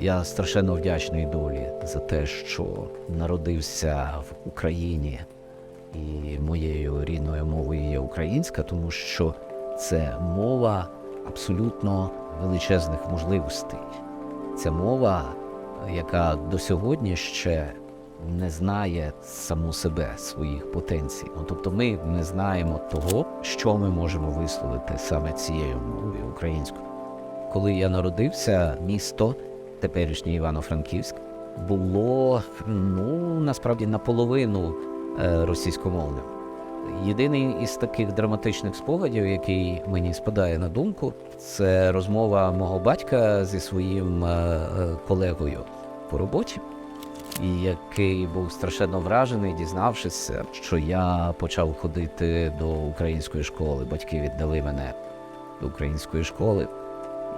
Я страшенно вдячний долі за те, що народився в Україні, і моєю рідною мовою є українська, тому що це мова абсолютно величезних можливостей. Це мова, яка до сьогодні ще не знає саму себе своїх потенцій. Ну, тобто ми не знаємо того, що ми можемо висловити саме цією мовою українською. Коли я народився, місто, теперішнє Івано-Франківськ, було ну насправді наполовину е, російськомовним. Єдиний із таких драматичних спогадів, який мені спадає на думку, це розмова мого батька зі своїм е, е, колегою по роботі, який був страшенно вражений, дізнавшись, що я почав ходити до української школи. Батьки віддали мене до української школи.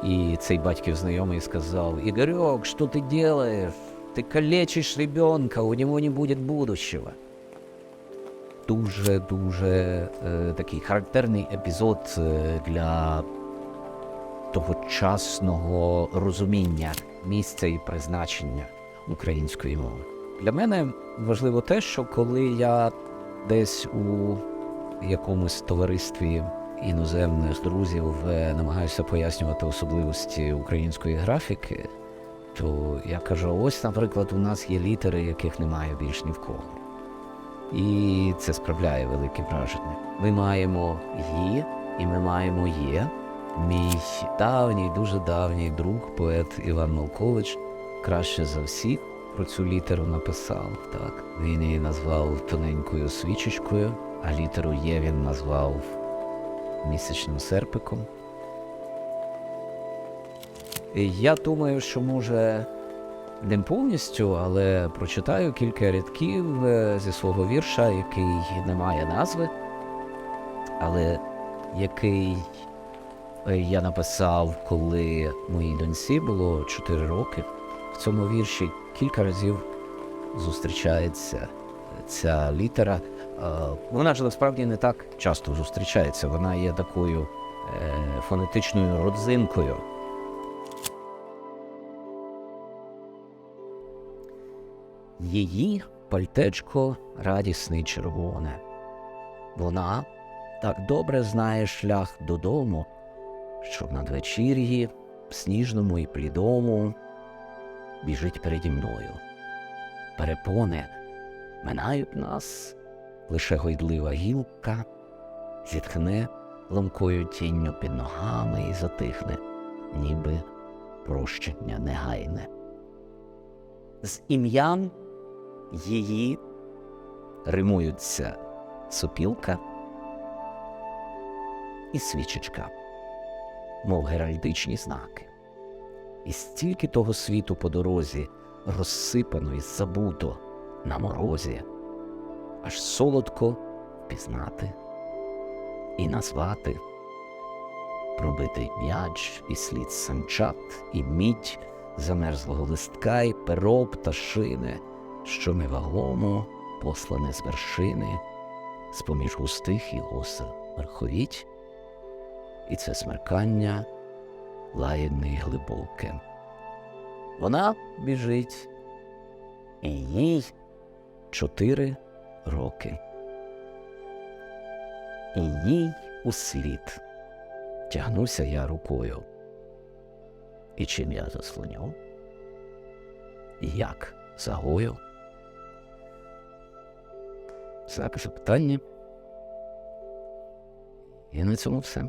І цей батьків знайомий сказав: Ігорьок, що ти робиш? Ти калечиш ребенка, у нього не буде будущего. Дуже дуже е, такий характерний епізод е, для тогочасного розуміння місця і призначення української мови. Для мене важливо те, що коли я десь у якомусь товаристві іноземних друзів е, намагаюся пояснювати особливості української графіки, то я кажу: ось, наприклад, у нас є літери, яких немає більш ні в кого. І це справляє велике враження. Ми маємо «ї» і ми маємо є. Мій давній, дуже давній друг, поет Іван Малкович, краще за всіх про цю літеру написав. Так він її назвав тоненькою свічечкою, а літеру Є він назвав місячним серпиком. Я думаю, що може не повністю, але прочитаю кілька рядків е, зі свого вірша, який не має назви, але який е, я написав, коли моїй доньці було 4 роки. В цьому вірші кілька разів зустрічається ця літера. Е, Вона ж насправді не так часто зустрічається. Вона є такою е, фонетичною родзинкою. Її пальтечко радісне червоне. Вона так добре знає шлях додому, що в надвечір'ї, сніжному і плідому, біжить переді мною. Перепони минають нас, лише гойдлива гілка, зітхне ломкою тінню під ногами і затихне, ніби прощення негайне. З ім'ям її римуються сопілка і свічечка, мов геральдичні знаки. І стільки того світу по дорозі розсипано і забуто на морозі, аж солодко впізнати і назвати, пробитий м'яч і слід санчат, і мідь замерзлого листка, і перо пташини, що невагомо послане з вершини, з поміж густих і осел верховіть, і це смеркання лагідне й глибоке. Вона біжить, і їй чотири роки. І їй услід тягнуся я рукою. І чим я заслоню? Як загою? Знак запитання. І на цьому все.